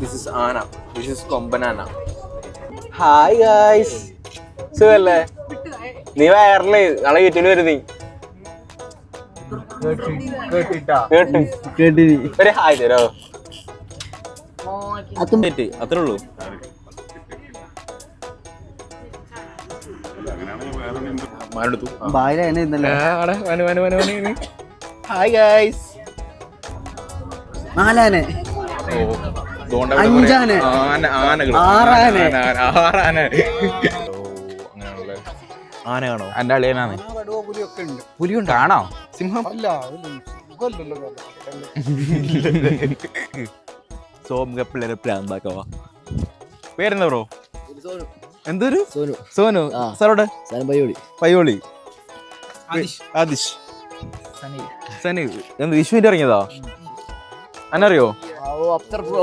This is ആന this is കൊമ്പനാന hi guys സുഖല്ലേ? നീ വയറിൽ നാളെ യൂട്യൂബിൽ വരും നീ കേട്ട് ഒരു ഹായ് തരോ? തെറ്റ്. അത്രേ ഉള്ളൂ. മാനെടുത്തു ഹായ് ഗായ്സ് നാലാനെ. അഞ്ചാന. ആന ആനകൾ ആറാന. ആറാന. അങ്ങനെയാണല്ലേ ആന കാണോ എന്റെ അളിയനാണ് പുലിയൊക്കെ ഉണ്ട്. പുലിയുണ്ട്? ആണോ? സിംഹം? സോമുഖ പിള്ളേരെ പേരെന്താ ബ്രോ സോനു. എന്തൊരു? സോനു. സോനു. ആ. സാറോടെ? പയ്യോളി. പയ്യോളി. ആദിഷ്. സനി എന്ത് വിഷുവിന്റെ ഇറങ്ങിയതാ? അന്നറിയോ അപ്തർ ബ്രോ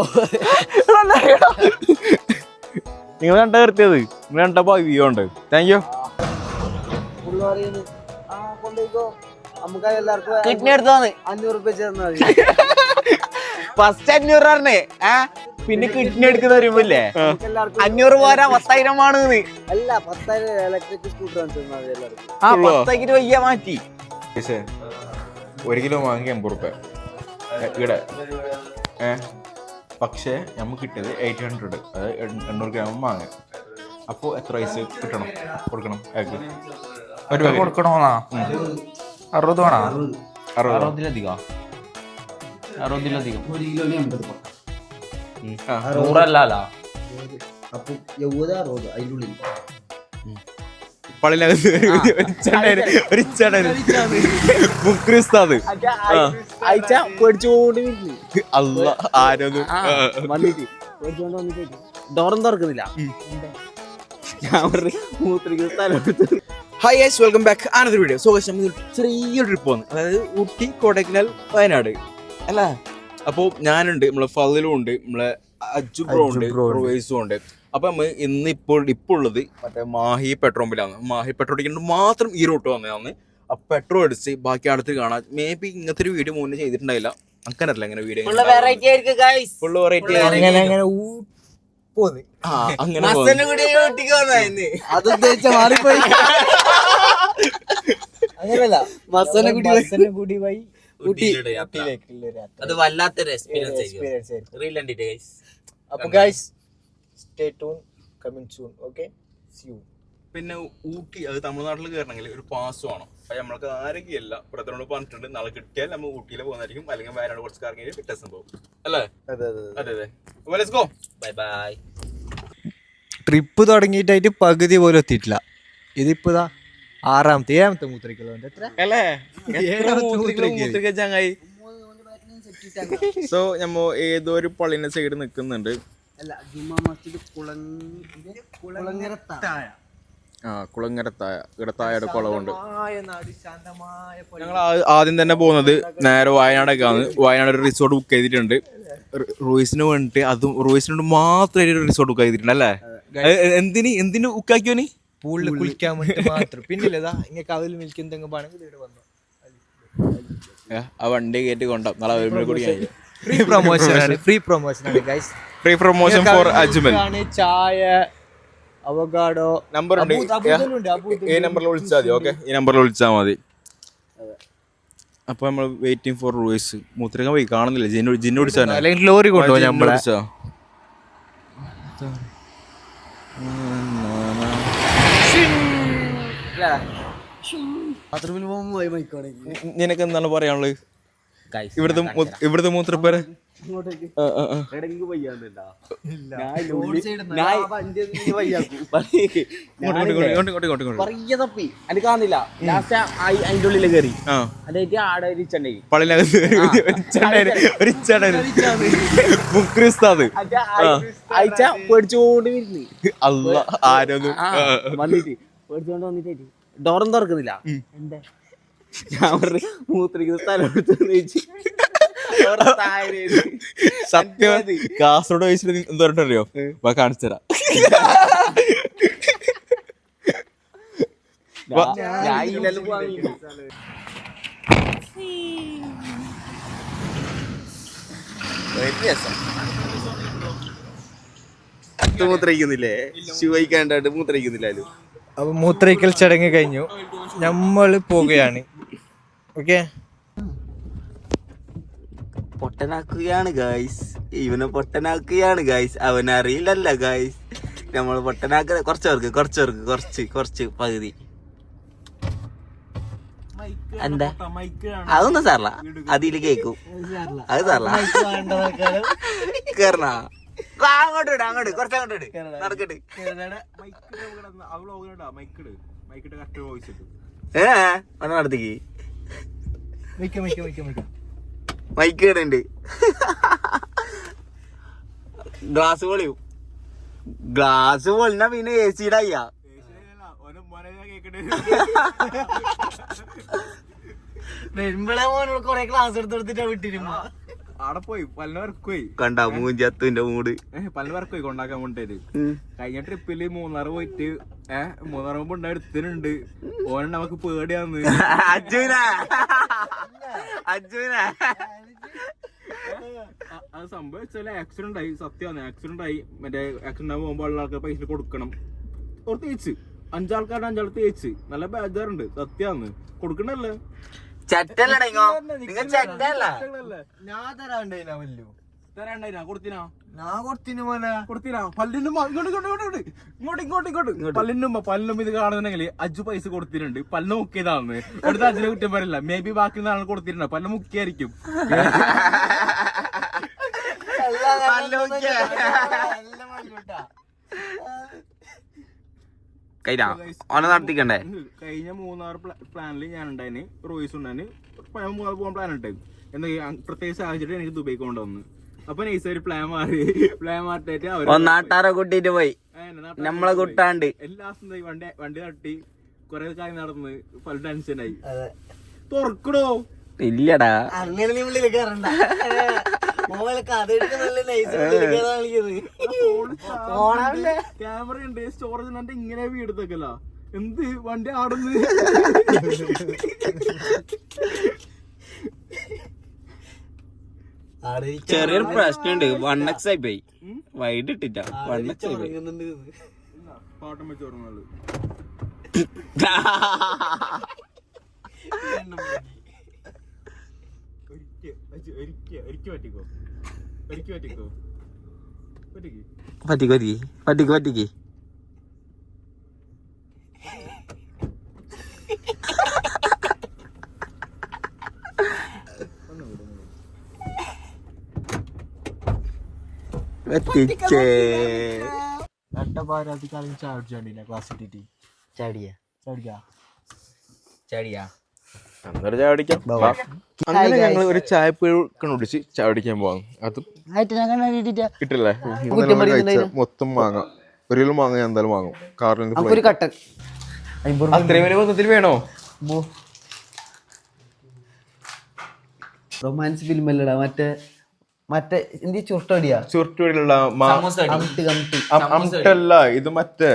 നിങ്ങൾ കണ്ട നിർത്തിയത്? നിങ്ങൾ കണ്ടപ്പോ വ്യൂ ഉണ്ട്. താങ്ക് യു ഫസ്റ്റ് അഞ്ഞൂറ് പറഞ്ഞേ. ഏ പിന്നെ കിഡ്നി എടുക്കുന്ന വരുമ്പില്ലേ? അഞ്ഞൂറ് പോരാ പത്തായിരം ആണ് അല്ല പത്തായിരം ഇലക്ട്രിക് സ്കൂട്ടർ ആ വയ്യ മാറ്റി. ഒരു കിലോ വാങ്ങി എൺപത് റുപ്യ. ഇവിടെ. പക്ഷേ നമുക്ക് കിട്ടിയത് എയ്റ്റ് ഹൺഡ്രഡ് അതായത് എണ്ണൂറ് ഗ്രാം വാങ്ങാൻ അപ്പോൾ എത്ര പൈസ കിട്ടണം? കൊടുക്കണം. അയാൾക്ക് ഒരു രൂപ കൊടുക്കണമെന്നാ അറുപത് വേണോ? അറുപത്. അറുപതിലധികം? അറുപതിലധികം. നൂറല്ല അപ്പൊ എഴുപത് അറുപത്? അതിന്റെ ഉള്ളിൽ പള്ളിനകത്ത് ഒരു ചേട്ടന് അയച്ച. പേടിച്ചോണ്ട് അല്ല ആരോന്ന്? വന്നിട്ട്. മേടിച്ചോണ്ട് വന്നിട്ട്. ഡോറും തുറക്കുന്നില്ല. ഞാൻ പറഞ്ഞു സ്ഥലം. Hi guys welcome back Ananda video so നമ്മൾ ചെറിയൊരു ട്രിപ്പ് വന്നു. അതായത് ഊട്ടി കൊടൈക്കനാൽ വയനാട്. അല്ല? അപ്പോൾ ഞാനുണ്ട് നമ്മളെ ഫതിലും ഉണ്ട് നമ്മളെ അജു ബ്രോ ഉണ്ട് റോവേസും ഉണ്ട്. അപ്പൊ നമ്മൾ ഇന്നിപ്പോൾ ഇപ്പോൾ ഉള്ളത് മറ്റേ മാഹി പെട്രോൾ പമ്പിലാണ് മാഹി പെട്രോൾ അടിക്കുന്നത് മാത്രം ഈ റൂട്ട് വന്നതാണ്. ആ പെട്രോൾ അടിച്ച് ബാക്കി അടുത്ത് കാണാം. മേ ബി ഇങ്ങനത്തെ ഒരു വീഡിയോ മുന്നേ ചെയ്തിട്ടുണ്ടായില്ല. അങ്ങനല്ല ഇങ്ങനെ വീഡിയോ വെറൈറ്റി ഫുള്ള് അങ്ങനെ അങ്ങനെ അങ്ങനെ മസന് കൂടി ഊട്ടിക്ക് വന്നായിരുന്നു അത് ഉദ്ദേശിച്ച മാറിപ്പോയി. അങ്ങനല്ല മസനെ കൂടി പോയി. അത് വല്ലാത്തൊരു എക്സ്പീരിയൻസ് ആയിരിക്കും. റീൽ കണ്ടിട്ട് ഗൈസ് അപ്പൊ guys stay tuned coming soon okay see you പിന്നെ ഊട്ടി അത് തമിഴ്നാട്ടിൽ കയറണമെങ്കിൽ ഒരു പാസ് വേണം. അത് നമ്മൾക്ക് ആരൊക്കെയല്ല ബ്രദറിനോട് പറഞ്ഞിട്ടുണ്ട് നാളെ കിട്ടിയാൽ നമ്മൾ ഊട്ടിയിൽ പോകുന്നതായിരിക്കും. അല്ലെങ്കിൽ വയനാട് കുറച്ച് കറങ്ങി കിട്ടാൻ സംഭവം അല്ലേ? അതെ അതെ അതെ. അതെ ഗോ ബൈ ബൈ ട്രിപ്പ് തുടങ്ങിയിട്ടായിട്ട് പകുതി പോലും എത്തിയിട്ടില്ല. ഇതിപ്പോ ഇതാ ആറാമത്തെ ഏഴാമത്തെ എത്ര? അല്ലേ? സോ നമ്മ ഏതോ ഒരു പള്ളിന്റെ സൈഡ് നിൽക്കുന്നുണ്ട് അല്ല ജുമാ മസ്ജിദ് കുളങ്ങരത്തായ ആ കുളങ്ങരത്തായ ഇടത്തായുടെ കുളമുണ്ട്. ഞങ്ങൾ ആദ്യം തന്നെ പോകുന്നത് നേരെ വയനാടേക്കാണ്. വയനാട് ഒരു റിസോർട്ട് ബുക്ക് ചെയ്തിട്ടുണ്ട് റോയിസിന് വേണ്ടിട്ട് അതും റൂയിസിനോട് മാത്രമായിട്ട് ഒരു റിസോർട്ട് ബുക്ക് ചെയ്തിട്ടുണ്ട് അല്ലേ? എന്തിന് എന്തിന് ബുക്ക് ആക്കിയോനി പൂളിൽ കുളിക്കാൻ വേണ്ടി മാത്രം. പിന്നില്ല ഇതാ ഇങ്ങനെ കവൽ പാണെങ്കിൽ ഇവിടെ വന്നു. ആ വണ്ടി കയറ്റി കൊണ്ടാ. നാളെ വരുമ്പോൾ കൂടി ഫ്രീ പ്രൊമോഷൻ ആണ് ഫ്രീ പ്രൊമോഷൻ ആണ് guys free promotion for Ajmal ചായ അവഗാഡോ നമ്പർ ഉണ്ട്. ഈ നമ്പറിൽ വിളിച്ചാൽ മതി ഓക്കെ ഈ നമ്പറിൽ വിളിച്ചാൽ മതി. അപ്പൊ നമ്മൾ വെയിറ്റിംഗ് ഫോർ റൂയിസ് മൂത്രങ്ങ പോയി കാണുന്നില്ല. ജിന്നു ജിന്നു വിളിച്ചാൽ അല്ലെങ്കിൽ ലോറി കൊണ്ടുപോകാം നമ്മളെ. വിളിച്ചോ നിനക്ക് എന്താണ് പറയാനുള്ളത്? ഇവിടുത്തെ ഇവിടുത്തെ മൂത്രപ്പേര്? കാണുന്നില്ല ലാസ്റ്റ് അതിന്റെ ഉള്ളിൽ കയറി ആ അതായിട്ട് ആടെ ഒരു ചെണ്ടയിൽ പള്ളിനകത്ത് ഒരു ചേട്ടന് ഒരു ചേട്ടന് മുക്രി ഉസ്താദ് അയച്ച പേടിച്ചോണ്ട് വരുന്നു അല്ല ആരൊന്നും വന്നിട്ട് പേടിച്ചോണ്ട് വന്നിട്ട് ഡോറും തുറക്കുന്നില്ല എന്താ ഞാൻ പറഞ്ഞു മൂത്രിക്കുന്ന സ്ഥലം എടുത്ത് സത്യം. കാസർഗോഡ് വയസ്സിൽ എന്താ പറഞ്ഞറിയോ വാ കാണിച്ചു തരാം. മൂത്രയിക്കുന്നില്ലേ ഷൂ വഹിക്കാണ്ടായിട്ട് മൂത്രയിക്കുന്നില്ലല്ലോ അപ്പൊ മൂത്രയിക്കൽ ചടങ്ങ് കഴിഞ്ഞു. നമ്മൾ പോവുകയാണ്. ഓക്കെ? പൊട്ടനാക്കുകയാണ് ഗായ്സ് ഇവനെ പൊട്ടനാക്കുകയാണ് ഗായ്സ് അവനറിയില്ലല്ല ഗായ്സ് നമ്മൾ പൊട്ടനാക്ക കുറച്ചവർക്ക് പേർക്ക് കുറച്ച് കുറച്ച് പകുതി. എന്താ? അതൊന്നും സാറല്ല അതിൽ കേക്കും. അത് സാറല്ല കേറണ? അങ്ങോട്ട് ഇട് അങ്ങോട്ട് കുറച്ച് അങ്ങോട്ട് ഇട്. നടക്കട്ട്. ഏ മിക്ക മിക്ക മൈക്ക് ഇടുന്നുണ്ട് ഗ്ലാസ് പൊളിയും. ഗ്ലാസ് പൊളിന പിന്നെ എ സിയുടെ അയ്യാ വരുമ്പോഴേ മോനോട് കൊറേ ക്ലാസ് എടുത്ത് കൊടുത്തിട്ടാ വിട്ടിരുമ്പോ അവിടെ പോയി പല വർക്ക് പോയി കണ്ട മൂഞ്ചത്തുന്റെ മൂട്. പല പോയി കൊണ്ടാക്കാൻ വേണ്ടിട്ട് കഴിഞ്ഞ ട്രിപ്പിൽ മൂന്നാർ പോയിട്ട് ഏഹ് മൂന്നാറ് മുമ്പ് ഉണ്ടായി എടുത്തിട്ടുണ്ട് ഓനെ നമുക്ക് പേടിയാന്ന്. അജുന അജുന അത് സംഭവം വെച്ചാൽ ആക്സിഡന്റ് ആയി. സത്യമാണ് ആക്സിഡന്റ് ആയി. മറ്റേ ആക്സിഡന്റ് ആയി പോകുമ്പോൾ ഉള്ള ആൾക്കാർ പൈസ കൊടുക്കണം. ഓർ തേച്ച്. അഞ്ചാൾക്കാരുടെ അഞ്ചാൾ തേച്ച്. നല്ല ബേജാറുണ്ട്. സത്യമാണ് കൊടുക്കണല്ലേ ചട്ടല്ലടങ്ങോ നിങ്ങൾ ചട്ടല്ല ഞാൻ തരാണ്ടല്ലോ തരാണ്ടായിരാ കൊടുത്തിനാ? ഞാൻ കൊടുത്തിന് പോലെ കൊടുത്തിനാ? പല്ലിനും ഇങ്ങോട്ട് ഇങ്ങോട്ട് ഇങ്ങോട്ട് ഇങ്ങോട്ട്. ഇങ്ങോട്ട് ഇങ്ങോട്ട് ഇങ്ങോട്ട്. പല്ലിനും പല്ലും ഇത് കാണുന്നുണ്ടെങ്കിൽ അജു പൈസ കൊടുത്തിട്ടുണ്ട്. പല്ല് മുക്കിയതാന്ന്. അടുത്ത അജിനെ കുറ്റം പറയില്ല. മേ ബി ബാക്കി നാളെ കൊടുത്തിട്ടുണ്ട്. പല്ല് മുക്കിയായിരിക്കും. ഓനെ നടത്തിക്കണ്ടേ? കഴിഞ്ഞ മൂന്നാർ പ്ലാനിൽ ഞാൻ ഉണ്ടായിന് റോയ്സ് ഉണ്ടായിന് പോകാൻ പ്ലാൻ ഉണ്ട് എന്താ പ്രത്യേക സാഹചര്യം എനിക്ക് ദുബൈക്ക് കൊണ്ടുവന്നു. അപ്പൊ നൈസ് ഒരു പ്ലാൻ മാറി. പ്ലാൻ കൂട്ടിട്ട് പോയി. നമ്മളെ കുട്ടാണ്ട്. എല്ലാ വണ്ടി വണ്ടി തട്ടി കൊറേ കാര്യം നടന്ന് പല ടെൻഷനായി തുറക്കടോ? ഇല്ലടാ. അങ്ങനെ നീ ഉള്ളിൽ കയറണ്ട ക്യാമറ ഉണ്ട്. സ്റ്റോറേജ് ഉണ്ട്. ഇങ്ങനെ വീടത്തേക്കല്ല എന്ത് വണ്ടി ആടുന്ന്? ചെറിയൊരു പ്രശ്നമുണ്ട്. വൺ എക്സ് ആയി പോയി വൈഡ് ഇട്ടിട്ടാ. വൺ എക്സ് ആയി പോയി പാട്ടം വെച്ച് പറ്റിക്കോ പറ്റിക്കോ. പറ്റിക്ക് പറ്റിക്ക്. പറ്റിക്ക് പറ്റിച്ചേ അട്ടപാരാധിക്കാളും ചാടിച്ചാണ്ടില്ല ക്ലാസ് ഇട്ടിട്ട് ചാടിയാ. ചാടിക്കാ ചടിയാ. അന്നേരം ചായ അങ്ങനെ ഞങ്ങൾ ഒരു ചായ കുടിച്ച് ചായ കുടിക്കാൻ പോവാം. അത് കിട്ടില്ലേ മൊത്തം മാങ്ങ. ഒരു കിലോ മാങ്ങ ഞാൻ എന്തായാലും വാങ്ങും. കാറിൽ ഒരു കട്ടൻ. അത്രയും വലിയ മൊത്തത്തിൽ വേണോ? റൊമാൻസ് ഫിലിം അല്ലടാ മറ്റേ മറ്റേ എന്തി ചുരുട്ടടിയാ. ചുരുട്ടുവഴിയിലുള്ള അമിട്ടല്ല ഇത് മറ്റേ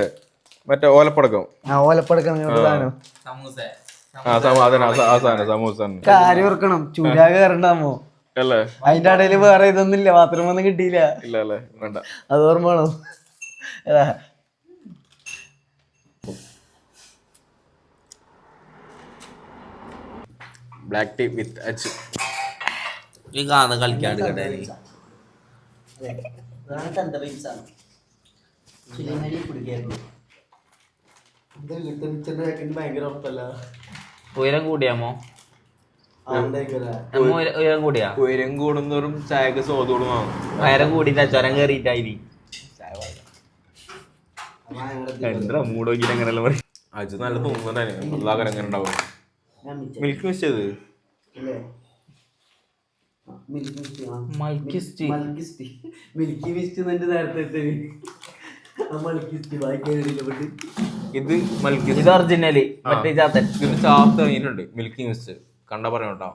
മറ്റേ ഓലപ്പടക്കം. ആ ഓലപ്പടക്കം സാധനം ആ. സമ ആ സാധനം സമൂസ കാര്യം ഓർക്കണം ചൂരാ കയറണ്ടാമോ? അല്ലേ? അതിന്റെ ഇടയിൽ വേറെ ഇതൊന്നുമില്ല ബാത്റൂം ഒന്നും കിട്ടിയില്ല. ഇല്ല അല്ലേ? വേണ്ട. അത് ഓർമ്മ വേണം. ബ്ലാക്ക് ടീ വിത്ത് അച്ച് ഈ കാണുന്ന കളിക്കാണ്ട് കേട്ടെ ഉയരം കൂടിയാമോ ഉയര- കൂടിയാ? ഉയരം കൂടുന്നവരും ചായക്ക് സ്വാദോടും ഉയരം കൂടിയിട്ടാ ചുരം കയറിയിട്ടായി എന്താ മൂട് നോക്കിയിട്ട് അങ്ങനെയല്ല പറയും അജ് നല്ല തോന്നുന്നുണ്ടായിരുന്നു ഉണ്ടാവും മിൽക്ക് മിസ് ചെയ്ത് മൽക്കിസ്റ്റ് മിൽക്കി മിസ്റ്റ് എന്നെ നേരത്തെ എത്തി. ആ മൽക്കിസ്റ്റ് വായിക്കാൻ ഇത് മിൽക്ക് ഇത് ഒറിജിനൽ മറ്റേ ചാത്തൻ. ഇത് ചാർത്ത് കഴിഞ്ഞിട്ടുണ്ട്. മിൽക്കി മിസ്റ്റ് കണ്ട പറയണം കേട്ടോ.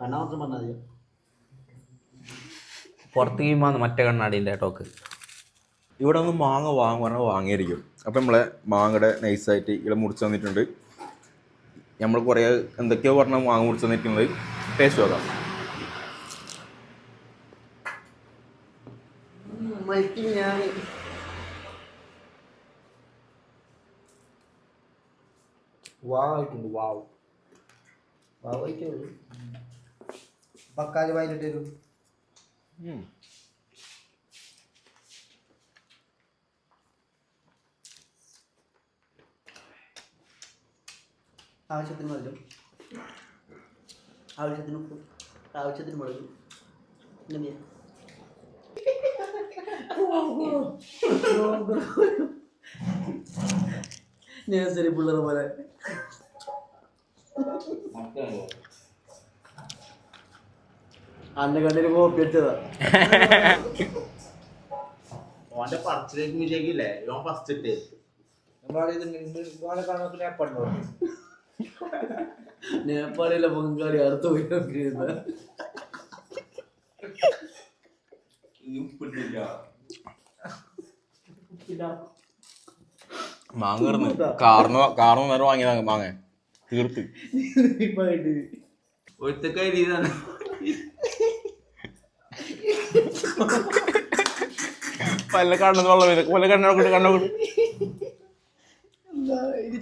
കണ്ണാ മാത്രം പറഞ്ഞാൽ മതിയോ? പുറത്ത് മറ്റേ കണ്ണാടിന്റെ ടോക്ക് ഇവിടെ ഒന്ന് മാങ്ങ വാങ്ങ വാങ്ങിയിരിക്കും. വാങ്ങിയായിരിക്കും അപ്പം നമ്മളെ മാങ്ങയുടെ നൈസായിട്ട് ഇവിടെ മുറിച്ച് തന്നിട്ടുണ്ട്. നമ്മൾ കുറേ എന്തൊക്കെയോ പറഞ്ഞാൽ മാങ്ങ മുറിച്ച് നിൽക്കുന്നത് ടേസ്റ്റ് നോക്കാം. വാവായിട്ടുണ്ട് വാവ്. വാവായിക്കുള്ളൂ പക്കാൽ വയലിട്ട് ആവശ്യത്തിന് മതി ആവശ്യത്തിന് ഉപ്പ് ആവശ്യത്തിന് മുളകും പിന്നെ നേഴ്സറി പിള്ളേർ പോലെ. അന്റെ കണ്ണിന് കോപ്പി അടിച്ചതാ ഓന്റെ പറച്ചിലേക്ക് വിജയിക്കില്ലേ ഓൻ ഫസ്റ്റ് ഇട്ടേ. നേപ്പാളിലെ ബംഗാളി അടുത്ത പോയി നോക്കിയിരുന്ന മാങ്ങ കയറുന്നു കാർന്ന് കാർന്ന് നേരം വാങ്ങിയതാ മാങ്ങ. തീർത്ത്. ഒരുത്തക്ക എഴുതിയതാണ് പല്ല കണ്ണെന്ന് വെള്ളം പല്ല കണ്ണോട്ട് കണ്ണോട്ട്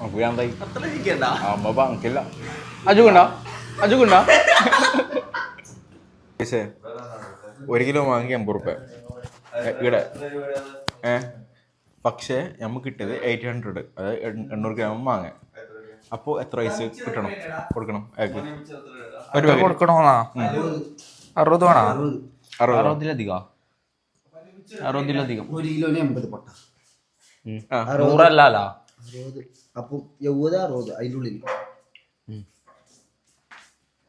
അത്ര ഇരിക്കണ്ട അമ്മ പങ്കില്ല അജുക്കുണ്ടോ അജുക്കുണ്ടോ ഒരു കിലോ വാങ്ങി എൺപത് റുപ്യ ഇവിടെ ഏ പക്ഷേ നമുക്ക് കിട്ടിയത് എയ്റ്റ് ഹൺഡ്രഡ് അതായത് എണ്ണൂറ് ഗ്രാം വാങ്ങാൻ. അപ്പോൾ എത്ര പൈസ കിട്ടണം? കൊടുക്കണം. ഒരു. കൊടുക്കണോന്നാ അറുപത് വേണോ? അറുപത്. അറുപതിലധികം? അറുപതിലധികം. ഒരു കിലോന് എൺപത് പൊട്ട. നൂറല്ല അറുപത് അപ്പം എഴുപത് അറുപത് അതിന്റെ ഉള്ളിൽ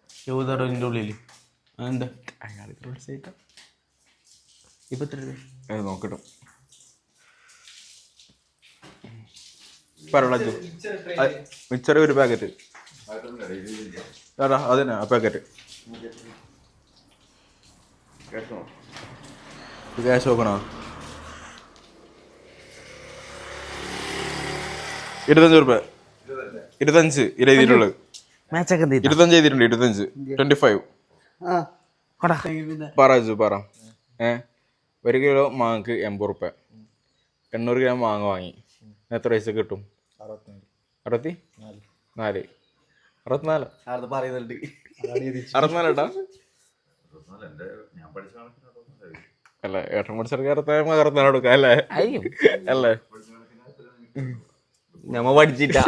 എഴുപത് അറുപതിന്റെ ഉള്ളിൽ എന്താ ഇപ്പൊ എത്ര രൂപ? നോക്കട്ടെ. പറഞ്ഞു മിച്ചറി ഒരു പാക്കറ്റ് ആടാ അതന്നെ ആ പാക്കറ്റ് ക്യാഷ് നോക്കണോ ഇരുപത്തഞ്ച് റുപ്യ ഇരുപത്തഞ്ച് മാച്ചൊക്കെ എന്ത് ഇരുപത്തഞ്ച് ചെയ്തിട്ടുണ്ട് ഇരുപത്തഞ്ച്. Twenty five. പറ പറ. ഏ? ഒരു കിലോ മാങ്ങക്ക് എൺപത് റുപ്യ എണ്ണൂറ് ഗ്രാം മാങ്ങ വാങ്ങി. എത്ര പൈസ കിട്ടും? അറുപത്തി? നാല്. അറുപത്തിനാല് അടുത്ത് പറയുന്നുണ്ട്? അറുപത്തിനാല് ഏട്ടാ? അല്ല? ഏട്ടൻ പഠിച്ചെടുക്കാൻ അറുപത്തിനാല് അറുപത്തിനാല് കൊടുക്കാം അല്ലേ? അല്ലേ? നമ്മ പഠിച്ചിട്ടാ.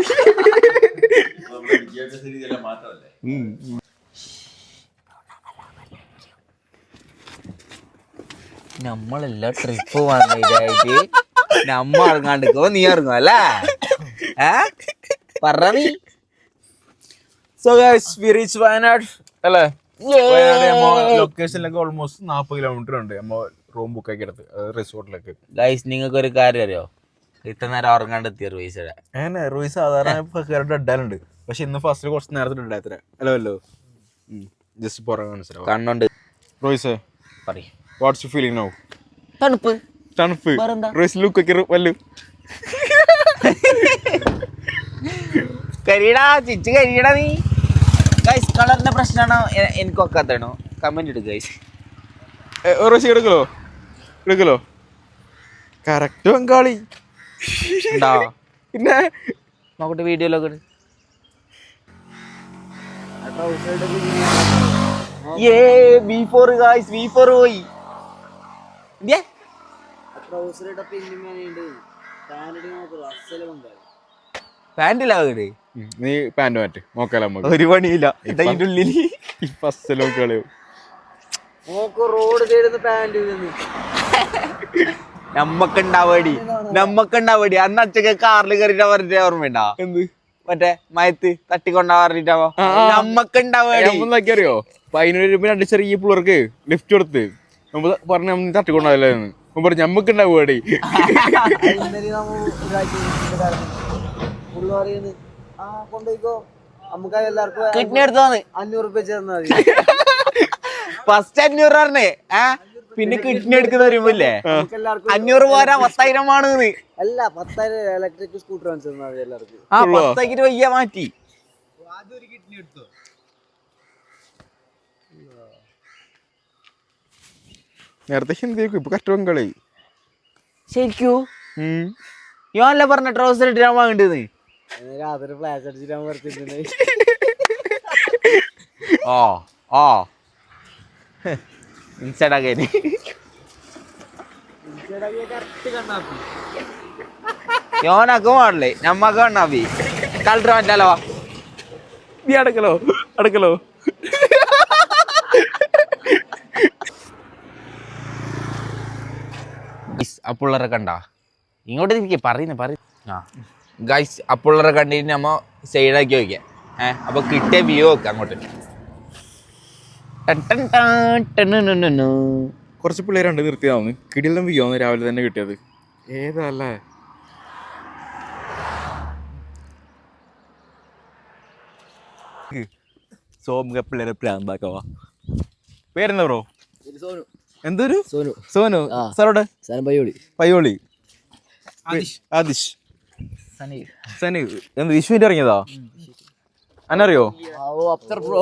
നമ്മളെല്ലാം ട്രിപ്പ് വന്നിട്ട് നമ്മ ഇറങ്ങാണ്ടിക്കോ നീ ഇറങ്ങും അല്ലേ? ഏ? പറ നീ. So guys we reach Wayanad അല്ലേ? ലൊക്കേഷനിലൊക്കെ ഓൾമോസ്റ്റ് നാൽപ്പത് കിലോമീറ്റർ ഉണ്ട്. നമ്മൾ റൂം ബുക്ക് ആക്കി എടുത്ത് റിസോർട്ടിലേക്ക് ഗൈസ് നിങ്ങൾക്ക് ഒരു കാര്യം അറിയോ? ഇത്ര നേരം ഉറങ്ങാണ്ട് എത്തിയ പൈസയുടെ അങ്ങനെ റോയിസ് സാധാരണ ഇടാനുണ്ട് പക്ഷെ ഇന്ന് ഫസ്റ്റ് കുറച്ച് നേരത്തെ ഉണ്ടായത്ര അല്ലോ അല്ലോ ജസ്റ്റ് പുറകെ മനസ്സിലാവും. കണ്ണുണ്ട്. റോയിസ് പറയും. വാട്ട്സ് യു ഫീലിംഗ് നോ തണുപ്പ്. തണുപ്പ്. റോയിസ് ലുക്ക് ഒക്കെ വല്ലു. കരിയടാ ചിച്ച് കരിയടാ നീ. ഗൈസ് കളറിന്റെ പ്രശ്നമാണോ എനിക്ക് ഒക്കാത്തണോ കമന്റ് ഇട് ഗൈസ് റോയിസ് എടുക്കലോ? എടുക്കലോ? കറക്റ്റ് ബംഗാളി ഉണ്ടോ പിന്നെ? നോക്കട്ടെ വീഡിയോ. ഏ ബി ഫോർ ബി ഫോർ പോയി. നീ പാന്റ് മാറ്റ്. നോക്കാലോ നമുക്ക് ഒരു പണിയില്ല. ഇതിന്റെ ഉള്ളിൽ ഈ ഫസ്റ്റ് നോക്കളയോ നോക്ക് റോഡ് സൈഡിൽ പാന്റ് നമ്മക്കുണ്ടാവടി. നമ്മക്കുണ്ടാവടി. അന്ന് അച്ഛക്ക് കാറിൽ കയറിട്ടാ പറഞ്ഞ ഓർമ്മയുണ്ടാ? എന്ത്? മറ്റേ മയത്ത് തട്ടിക്കൊണ്ടാ പറഞ്ഞിട്ടാവോ? നമ്മക്കുണ്ടാവേടി. അറിയോ പതിനൊരു രൂപ രണ്ട് ചെറിയ പിള്ളേർക്ക് ലിഫ്റ്റ് കൊടുത്ത്. നമ്മൾ പറഞ്ഞ തട്ടിക്കൊണ്ടാവില്ലായിരുന്നു പറഞ്ഞു നമ്മക്കുണ്ടാവേടി കൊണ്ടുപോയിക്കോ. നമുക്ക് എല്ലാവർക്കും കിഡ്നി എടുത്തോന്ന് അഞ്ഞൂറ് റുപ്യ ചേർന്നാ മതി. ഫസ്റ്റ് അഞ്ഞൂറ് പറഞ്ഞേ ആ പിന്നെ കിഡ്നി എടുക്കുന്ന വരുമ്പില്ലേ എല്ലാവർക്കും അഞ്ഞൂറ് പോരാ പത്തായിരം ആണ് അല്ല പത്തായിരം ഇലക്ട്രിക് സ്കൂട്ടർ വാങ്ങിച്ചു ആ പത്താക്കിട്ട് വയ്യ മാറ്റി. നേരത്തെ ഹിന്ദിയൊക്കെ ഇപ്പൊ കറ്റ ബംഗാളി ശരിക്കൂ? ഞാനല്ല പറഞ്ഞ ട്രൗസർ ഇട്ടാൻ വാങ്ങേണ്ടത് രാത്രി ഫ്ലാഷ് അടിച്ചിട്ട് ഞാൻ ഓ ഓ ഓ ഇൻസ്റ്റാഗ്രാം യോനക്ക് പാടില്ലേ? നമ്മക്ക് കണ്ണാപ്പി കളർ മാറ്റാലോ? നീ അടക്കലോ? അടക്കലോ? അപ്പുള്ളറെ കണ്ട? ഇങ്ങോട്ട് തിരിക്കേ പറയുന്നു പറയുന്നു. ആ. ഗൈസ് അപ്പുള്ളറെ കണ്ടിട്ട് നമ്മ സൈഡാക്കി വയ്ക്കാം ഏഹ് അപ്പൊ കിട്ടിയ വ്യൂ വെക്കാം അങ്ങോട്ട്. കുറച്ച് പിള്ളേരുണ്ട് നിർത്തിയതാവുന്നു കിടിലം വിയോന്ന് രാവിലെ തന്നെ കിട്ടിയത്. ഏതല്ലേ? സോമുഖ പിള്ളേരെ പ്രാന്താക്കവാ പേരെന്താ ബ്രോ എന്തൊരു? സോനു. സോനു. ആ. സാറോടെ? പയ്യോളി. പയ്യോളി. ആദിഷ്. സനീർ. എന്ത് വിഷുവിന്റെ ഇറങ്ങിയതാ? അന്നറിയോ ബ്രോ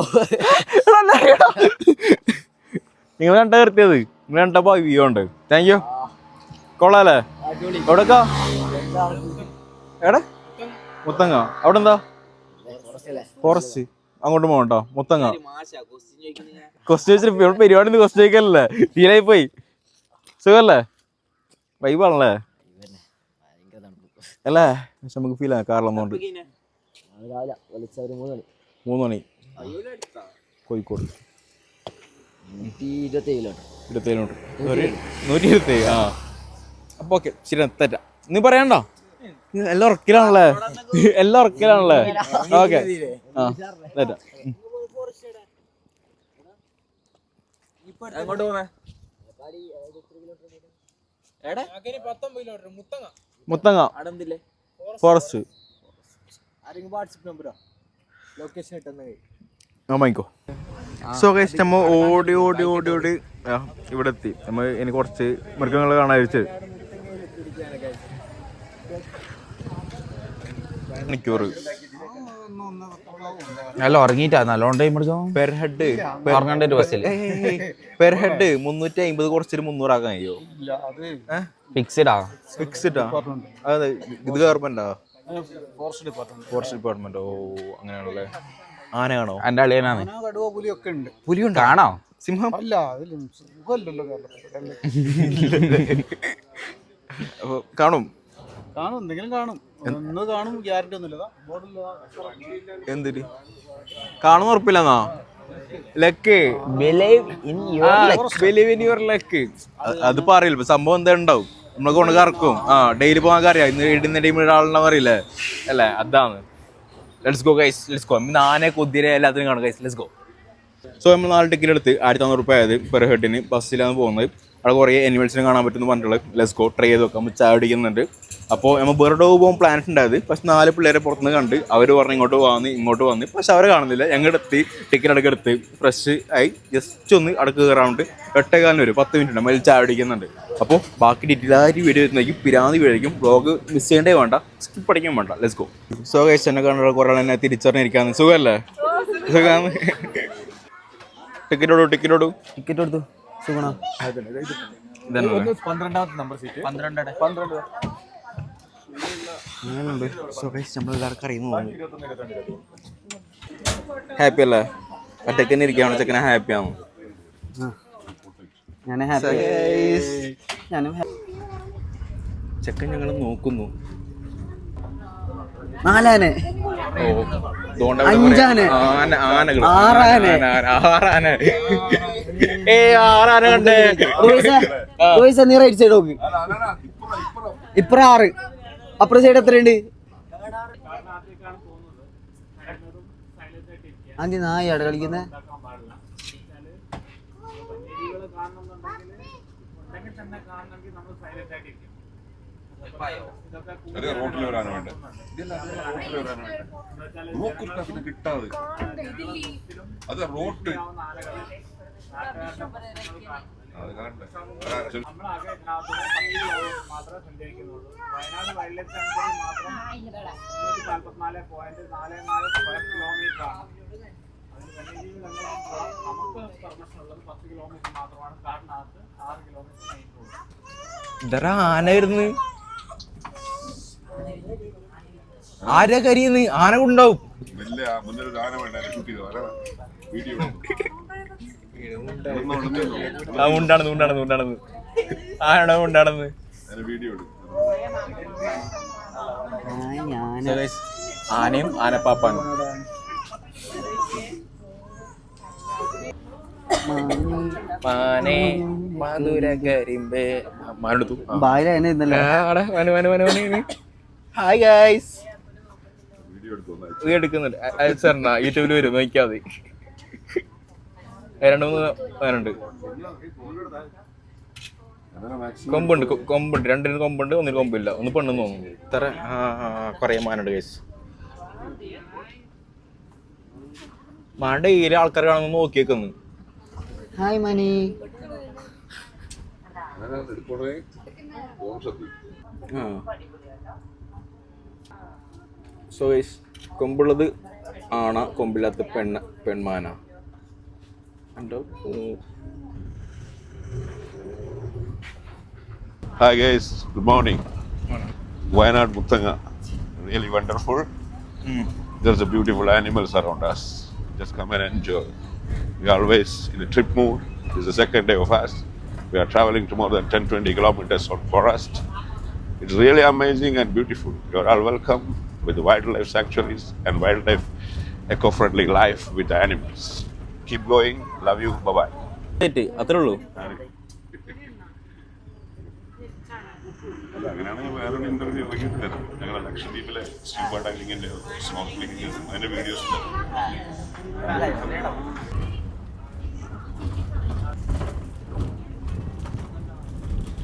നിങ്ങൾ കണ്ട നിർത്തിയത് നിങ്ങൾ കണ്ടപ്പോ വ്യൂ ഉണ്ട്. താങ്ക് യു കൊള്ളാലേ. എവിടെക്കാ? എവിടെ? മുത്തങ്ങ. അവിടെ എന്താ ഫോറസ്റ്റ് അങ്ങോട്ട് പോകണ്ടോ? മുത്തങ്ങ. ക്വസ്റ്റ്യൻ ചോദിച്ചിട്ട് പരിപാടി ക്വസ്റ്റ്യൻ ചോദിക്കല്ലേ? ഫീലായി പോയി. സുഖല്ലേ? വൈബാണല്ലേ അല്ലേ? പക്ഷെ നമുക്ക് ഫീലാണ് ആക്കാം കാറിലൊന്നുകൊണ്ട് വിളിച്ച ഒരു മൂന്ന് മണി. മൂന്ന് മണി. കോഴിക്കോട്. നൂറ്റി ഇരുപത്തേഴിലോട്ട്. ഇരുപത്തേഴിലോട്ട്. നൂറ്റി ഇരുപത്തേഴ്. ആ. അപ്പൊ ഓക്കെ ശരി തെറ്റ. നീ പറയണ്ടോ? എല്ലാം ഉറക്കിലാണല്ലേ? എല്ലാം ഉറക്കിലാണല്ലേ? ഓക്കെ. ആ തെറ്റാ. ഉം. മുത്തങ്ങ. ഫോറസ്റ്റ്. ആരെങ്കിലും വാട്സപ്പ് നമ്പറോ? ലൊക്കേഷൻ ഇട്ടെന്ന് ആ വാങ്ങിക്കോ സോ ഗൈസ് നമ്മ ഓടി ഓടി ഓടി ഓടി ഇവിടെ എത്തി നമ്മ ഇനി കുറച്ച് മൃഗങ്ങൾ കാണാൻ വെച്ചത് മണിക്കൂർ. നല്ല ഉറങ്ങിയിട്ടാ നല്ലോണം ടൈം എടുക്കും പെർ ഹെഡ് ഉറങ്ങേണ്ട ഒരു ബസ്സിൽ പെർ ഹെഡ് മുന്നൂറ്റി അമ്പത് കുറച്ചൊരു മുന്നൂറാക്കാൻ കഴിയോ? ഫിക്സ്ഡാ ആ? ഫിക്സ്ഡാ അതെ ഇത് ഗവൺമെന്റാ ഫോറസ്റ്റ് ഡിപ്പാർട്ട്മെന്റ് ഓ അങ്ങനെയാണല്ലേ. ആനയാണോ? എന്റെ അളിയനാണ്. കടുവ പുലിയൊക്കെ ഉണ്ട്. പുലിയുണ്ട്? ആണോ സിംഹം? അല്ല അതിലും സുഖമല്ലല്ലോ കേരളത്തിൽ അപ്പൊ കാണും. കാണും എന്തെങ്കിലും കാണും. ഒന്ന് കാണും ഗ്യാരണ്ടി ഒന്നുമില്ല. ബോർഡിൽ എന്തിന്? കാണുന്ന ഉറപ്പില്ലെന്നാ? Luck. Believe in believe in your luck അത് പറയില്ല സംഭവം എന്താ ഉണ്ടാവും? നമ്മളെ കൊണ്ട് കറക്കും. ആ ഡെയിലി പോകാൻ അറിയാം. ഇന്ന് ഇടുന്ന ടൈമിൽ ആളുണ്ടാവും അറിയില്ലേ? അല്ലേ? അതാണ്. Let's go guys let's go ആനെ കുതിര എല്ലാത്തിനും കാണും ഗൈസ് ലെറ്റ്സ് ഗോ സോ നമ്മൾ നാല് ടിക്കറ്റ് എടുത്ത് ആയിരത്തി അഞ്ഞൂറ് റുപ്യ ആയത് പെർ ഹെഡിന് ബസ്സിലാണ് പോകുന്നത്. അവിടെ കുറേ അനിമൽസിനെ കാണാൻ പറ്റുന്ന പറഞ്ഞിട്ടുള്ളത്. ലെസ്കോ ഗോ ട്രൈ ചെയ്ത് നോക്കാം. ചാടിക്കുന്നുണ്ട് ചായ അടിക്കുന്നുണ്ട് അപ്പോൾ നമ്മൾ ബെർഡോ പോകാൻ പ്ലാൻ ഉണ്ടായത്. പക്ഷെ നാല് പിള്ളേരെ പുറത്തുനിന്ന് കണ്ട് അവർ പറഞ്ഞ് ഇങ്ങോട്ട് വന്ന് ഇങ്ങോട്ട് വന്ന് പക്ഷെ അവരെ കാണുന്നില്ല. ഞങ്ങളുടെ എത്തി ടിക്കറ്റ് അടക്കം എടുത്ത് ഫ്രഷ് ആയി ജസ്റ്റ് ഒന്ന് അടക്ക് കയറാണ്ട് എട്ടേകാലം വരും. പത്ത് മിനിറ്റ് ഉണ്ട് നമ്മൾ ചായ അടിക്കുന്നുണ്ട് അപ്പോൾ ബാക്കി ഡീറ്റെയിൽ ആ ഒരു വീഡിയോ വരുന്നതായിരിക്കും. പിരാന്തി വീഴായിരിക്കും ബ്ലോഗ് മിസ് ചെയ്യേണ്ടേ വേണ്ട. സ്കിപ്പ് അടിക്കാൻ വേണ്ട. ലെറ്റ്സ് ഗോ സോ ഗൈസ് എന്നെ കണ്ട കുറേ ആൾ എന്നെ തിരിച്ചറിഞ്ഞിരിക്കാന്ന് സുഖമല്ലേ? സുഖമാണ്. ടിക്കറ്റ് ഓടൂ ടിക്കറ്റ് ഓടൂ ടിക്കറ്റ് എടുത്തു. സുഗുണ. പന്ത്രണ്ടാമത്തെ നമ്പർ സീറ്റ് പന്ത്രണ്ട് പന്ത്രണ്ട്. അങ്ങനെയുണ്ട്. സോ ഗൈസ് നമ്മളെല്ലാവർക്കും അറിയുന്നു ഹാപ്പി അല്ലേ? ഒറ്റയ്ക്ക് തന്നെ ഇരിക്കുകയാണ്? ചെക്കനെ ഹാപ്പി ആവും ഞാൻ ഹാപ്പി ഞാനും ചെക്കൻ ഞങ്ങൾ നോക്കുന്നു. നാലാനെ. അഞ്ചാന. ആറാന. ആറാന. ഏ ആറാന കണ്ടേ. നീ റൈറ്റ് സൈഡ് നോക്ക്. ഇപ്പറ ആറ്. അപ്പുറ സൈഡ് എത്രയുണ്ട്? അഞ്ച് നായ അവിടെ കളിക്കുന്നേ. കാണണമെന്നുണ്ടെങ്കിൽ ഉണ്ടെങ്കിൽ തന്നെ കാണണമെങ്കിൽ നമ്മൾ സൈലന്റ് ആയിട്ടിരിക്കും ഒരു റോട്ടിൽ വരാനാണ് വേണ്ടത് റോട്ടിൽ വരാനും വേണ്ട ബ്ലോക്ക് പിന്നെ കിട്ടാതെ. അത് റോട്ട്. അത് മാത്രം ആണ് ആറ് കിലോമീറ്റർ ഇതറ ആന വരുന്നു ആരാ? കരിയുന്നു ആന ഉണ്ടാവും ഉണ്ടാണെന്ന് ഉണ്ടാണെന്ന് ഉണ്ടാണെന്ന് ആന ഉണ്ടാണെന്ന് ആനയും ആനപ്പാപ്പാനും. ഹായ് ഗൈസ് വീഡിയോ എടുക്കുന്നുണ്ട് സാറിനാ യൂട്യൂബിൽ വരും. നോക്കിയാൽ മതി. രണ്ട് മൂന്ന് പേരുണ്ട്. കൊമ്പുണ്ട്. കൊമ്പുണ്ട്. രണ്ടിന് കൊമ്പുണ്ട് ഒന്നിന് കൊമ്പില്ല. ഒന്ന് പെണ്ണെന്ന് തോന്നുന്നു. ഇത്ര കൊറേ മാനുണ്ട് കേസ് മാണ്ട ഈ ആൾക്കാർ കാണുമ്പോൾ നോക്കിയേക്കുന്നു. ഹായ് മണി. ആ. സോ ഗൈസ് കൊമ്പുള്ളത് ആണ കൊമ്പില്ലാത്ത പെണ്ണ പെൺമാന ഉണ്ടോ Hi guys, good morning. Wayanad Muttanga, really wonderful. There's a beautiful animals around us. Just come and enjoy. We are always in a trip mood. This is the second day of us. We are traveling to more than 10-20 kilometers on forest. It's really amazing and beautiful. You are all welcome With the wildlife sanctuaries and wildlife eco-friendly life with the animals. Keep going. Love you. Bye-bye. അത്രേ ഉള്ളൂ അങ്ങനെയാണെങ്കിൽ വേറൊരു interview ഇറങ്ങിയിട്ട് തരാം ഞങ്ങൾ ലക്ഷദ്വീപിലെ scuba ഡൈവിങ്ങിന്റെ snorkelling അതിന്റെ വീഡിയോസ്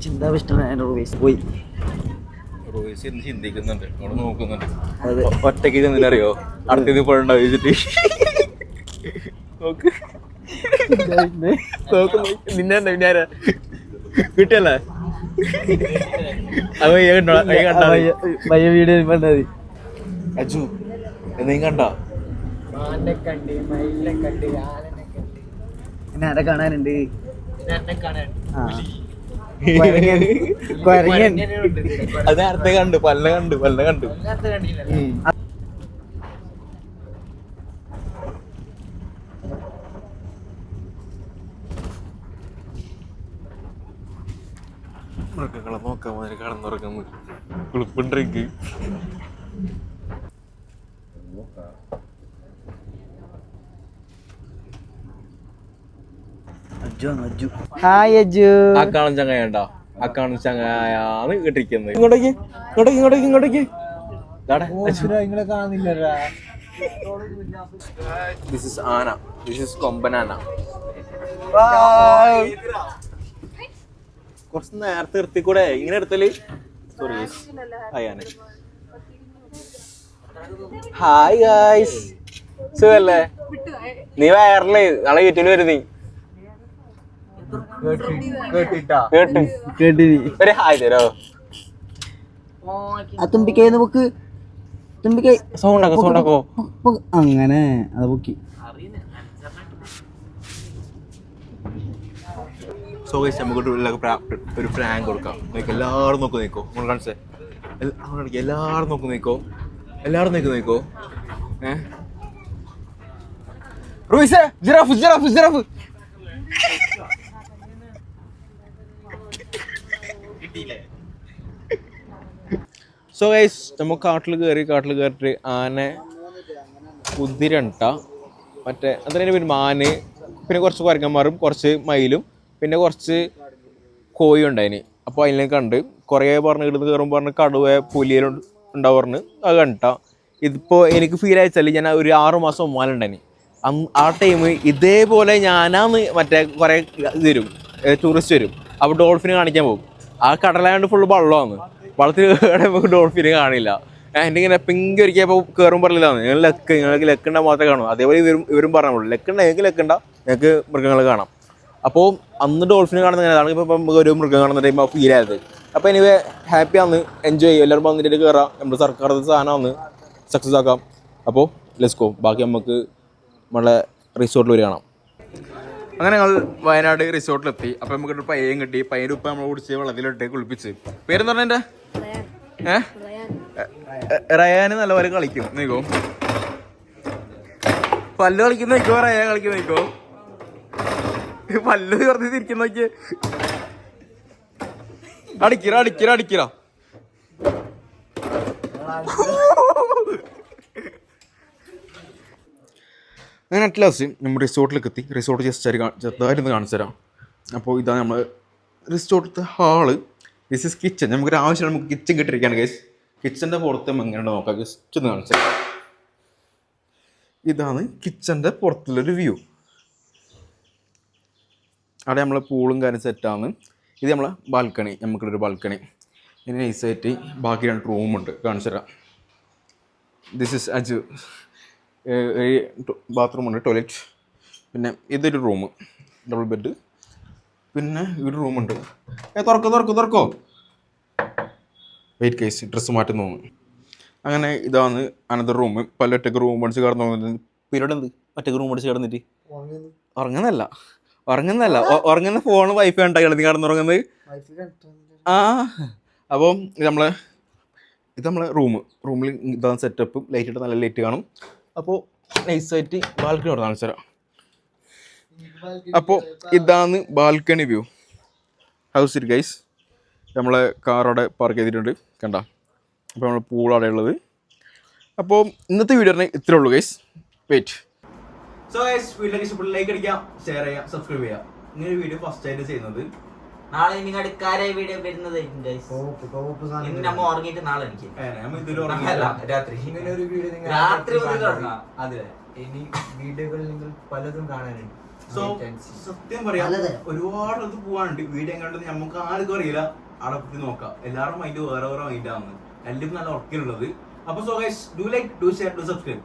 ചിന്താവിഷ്ടനായ പോയി റോയിസ് എന്ത് ചിന്തിക്കുന്നുണ്ട്. അവിടെ നോക്കുന്നുണ്ട്. ഒറ്റയ്ക്ക് ചെന്നില്ലറിയോ അടുത്തത് ഇപ്പോഴുണ്ടാവും വെച്ചിട്ട് നോക്ക്. നിന്നെ ഞാനാ കിട്ടിയല്ലേ? അത് കണ്ടോ? പയ്യെ കണ്ടാ മതി. പയ്യ വീഡിയോ അജു കണ്ടോ? പിന്നെ ആരെ കാണാനുണ്ട്. ആ. അത് നേരത്തെ കണ്ടു പല്ല കണ്ടു പല്ല കണ്ടു. മൃഗങ്ങളെ നോക്കാൻ മാതിരി കടന്നുറങ്ങുന്നു. കുളിപ്പുണ്ടിരിക്ക് ഹായ് അജു ആ കാണും ചങ്ങായണ്ടോ ആ കാണും ചങ്ങായാണ് കേട്ടിരിക്കുന്നത് ഇങ്ങോട്ടേക്ക് ഇങ്ങോട്ടേക്ക് ഇങ്ങോട്ടേക്ക് ഇങ്ങോട്ടേക്ക്. ദിസ് ഇസ് ആന. ദിസ് ഇസ് കൊമ്പനാന കുറച്ച് നേരത്തെ നിർത്തിക്കൂടെ? ഇങ്ങനെ എടുത്തൽ? സോറി ഹായ് ആന. ഹായ് ഗായ്സ് സുഖല്ലേ? നീ വയറൽ നാളെ യൂട്യൂബിൽ വരുന്നേ. കേട്ട് ഒരു ഹായ് തരോ? ആ തുമ്പിക്കൈ നമുക്ക് തുമ്പിക്കൈ. സൗണ്ട് ആക്കോ സൗണ്ട് ആക്കോ അങ്ങനെ അത് പൊക്കി. സോ ഗൈസ് നമുക്ക് ഒരു ഫ്രാങ്ക് പ്രാങ്ക് കൊടുക്കാം. എല്ലാരും എല്ലാവരും നോക്കി നിൽക്കോ നമ്മൾ കാണിച്ചേ. എല്ല- അങ്ങോട്ട് കാണിക്ക്. എല്ലാവരും നോക്കി നിൽക്കോ എല്ലാവരും നോക്കി നിൽക്കോ ഏ? റൂയിസേ giraffe giraffe giraffe. So guys നമ്മൾ കാട്ടിൽ കയറി കാട്ടിൽ കയറിയിട്ട് ആന കുതിരണ്ട മറ്റേ അതിന്റെ പിന്നെ മാന് പിന്നെ കുറച്ച് കുരങ്ങന്മാരും കുറച്ച് മയിലും പിന്നെ കുറച്ച് കോഴി ഉണ്ടായിന്. അപ്പോൾ അതിനെ കണ്ട് കുറേ പറഞ്ഞ് ഇടുന്ന് കയറുമ്പോൾ പറഞ്ഞ് കടുവ പുലിയിലും ഉണ്ടാവും പറഞ്ഞ് അത് കണ്ട. ഇതിപ്പോൾ എനിക്ക് ഫീൽ അയച്ചാൽ ഞാൻ ഒരു ആറു മാസം ഒമ്മാലുണ്ടായിന് അന്ന് ആ ടൈം ഇതേപോലെ ഞാനാന്ന് മറ്റേ കുറേ ഇത് വരും ടൂറിസ്റ്റ് വരും. അപ്പോൾ ഡോൾഫിന് കാണിക്കാൻ പോകും. ആ കടലായോണ്ട് ഫുള്ള് വെള്ളമാണ്. വള്ളത്തിൽ കയറി നമുക്ക് ഡോൾഫിനെ കാണില്ല. എന്റെ ഇങ്ങനെ പിങ്ക് ഒരിക്കപ്പോൾ പറഞ്ഞില്ലാന്ന് നിങ്ങൾ ലെക്ക് നിങ്ങൾക്ക് ലെക്കുണ്ട മാത്രമേ കാണൂ. അതേപോലെ ഇവരും ഇവരും പറഞ്ഞോളൂ. ലെക്കുണ്ട നിങ്ങൾക്ക് ലെക്കുണ്ട. നിങ്ങൾക്ക് മൃഗങ്ങൾ കാണാം. അപ്പോൾ അന്ന് ഡോൾഫിനെ കാണുന്ന അതാണ് ഇപ്പോൾ നമുക്ക് ഒരു മൃഗം കാണുന്ന ടൈം ഫീൽ ആയത്. അപ്പോൾ എനിവേ ഹാപ്പി ആണ് എൻജോയ് ചെയ്യും. എല്ലാവരും വന്നിട്ട് കയറാം നമ്മുടെ സർക്കാർ സാധനമാണ് സക്സസ് ആക്കാം. അപ്പോൾ ലെറ്റ്സ് ഗോ ബാക്കി നമുക്ക് നമ്മളെ റിസോർട്ടിൽ വരെ കാണാം. അങ്ങനെ ഞങ്ങൾ വയനാട് റിസോർട്ടിലെത്തി അപ്പോൾ നമുക്ക് ഒരു പയ്യൻ കിട്ടി. പയ്യന്റെ നമ്മൾ കുടിച്ച് വെള്ളത്തിലിട്ട് കുളിപ്പിച്ച്. പേരെന്ന് പറഞ്ഞാൽ ഏ റയാന് നല്ലപോലെ കളിക്കും. നീക്കോ? പല്ല് കളിക്കുന്ന നിക്കോ? റയാൻ കളിക്കുന്ന നിക്കോ? പല്ല് വെറുതെ തിരിക്കുന്ന നോക്കിയേ. അടിക്കിറ അടിക്കിറ അടിക്കിറ. അങ്ങനെ അറ്റ് ലാസ്റ്റ് നമ്മൾ റിസോർട്ടിലേക്ക് എത്തി. റിസോർട്ട് ജസ്റ്റ് ചെറുതായിരുന്നു കാണിച്ചു തരാം അപ്പോൾ ഇതാണ് നമ്മൾ റിസോർട്ടിലത്തെ ഹാൾ ദിസ് ഇസ് കിച്ചൺ നമുക്കൊരു ആവശ്യം നമുക്ക് കിച്ചൺ കിട്ടിയിരിക്കുകയാണ് ഗൈസ് കിച്ചന്റെ പുറത്ത് എങ്ങനെയാണ് നോക്കാം. ജസ്റ്റ് ഒന്ന് കാണിച്ചു തരാം. ഇതാണ് കിച്ചന്റെ പുറത്തുള്ളൊരു വ്യൂ അവിടെ നമ്മളെ പൂളും കാര്യം സെറ്റാണ് ഇത് നമ്മളെ ബാൽക്കണി നമുക്കുള്ളൊരു ബാൽക്കണി ഇനി നൈസായിട്ട് ബാക്കി രണ്ട് റൂമുണ്ട് കാണിച്ചു തരാം. ദിസ് ഇസ് അജു ബാത്റൂമുണ്ട് ടോയ്ലറ്റ് പിന്നെ ഇതൊരു റൂം ഡബിൾ ബെഡ് പിന്നെ ഇവിടെ റൂമുണ്ട് ഏ തുറക്കോ തുറക്കോ തുറക്കോ? വെയിറ്റ് കേസ് ഡ്രസ്സ് മാറ്റി തോന്നുന്നു അങ്ങനെ ഇതാണ് അനന്തർ റൂം പല ഒറ്റയ്ക്ക് റൂം അടിച്ച് കിടന്നു പിന്നീട് എന്ത്? ഒറ്റയ്ക്ക് റൂം അടിച്ച് കിടന്നിട്ട്? ഉറങ്ങുന്നല്ല ഉറങ്ങുന്നല്ല ഉറങ്ങുന്ന ഫോൺ വൈഫ് കണ്ടാ കിടന്ന് കിടന്നുറങ്ങുന്നത്. ആ അപ്പം നമ്മളെ ഇത് നമ്മളെ റൂം റൂമിൽ ഇതാണ് സെറ്റപ്പ് ലൈറ്റ് ഇട്ട് നല്ല ലൈറ്റ് കാണും. അപ്പോൾ നൈസായിട്ട് ബാൽക്കണി അവിടെ കാണിച്ചു തരാം അപ്പോൾ ഇതാണ് balcony view. How's it guys നമ്മളെ കാർ അവിടെ പാർക്ക് ചെയ്തിട്ടുണ്ട്. കണ്ട? അപ്പോൾ നമ്മൾ പൂൾ അവിടെ ഉള്ളത്. അപ്പോൾ ഇന്നത്തെ വീഡിയോ ഇത്രേ ഉള്ളൂ ഗൈസ് വെയിറ്റ് സോ ഗൈസ് വീട്ടിലേക്ക് ഇഷ്ടപ്പെട്ട ലൈക്ക് അടിക്കാം ഷെയർ ചെയ്യാം സബ്സ്ക്രൈബ് ചെയ്യാം. ഇങ്ങനെ വീഡിയോ ഫസ്റ്റ് ആയിട്ട് ചെയ്യുന്നത്. നാളെ ഇനി അടുക്കാരെ വീഡിയോ വരുന്നത് ഇന്ന് നമ്മ ഉറങ്ങിയിട്ട് നാളെ എനിക്ക് രാത്രി. ഇങ്ങനെ ഒരു വീഡിയോ രാത്രി മുതൽ കാണുന്നത്. അതെ. ഇനി വീഡിയോകൾ നിങ്ങൾ പലതും കാണാനുണ്ട്. സോ. സത്യം പറയാം ഒരുപാട് അത് പോവാനുണ്ട്. വീഡിയോ കണ്ടത് നമുക്ക് ആർക്കും അറിയില്ല. അവിടെ പോയി നോക്കാം. എല്ലാവരും മൈൻഡ് വേറെ വേറെ മൈൻഡാണ് എല്ലാം നല്ല ഉറക്കിലുള്ളത് അപ്പൊ so guys do like do share do subscribe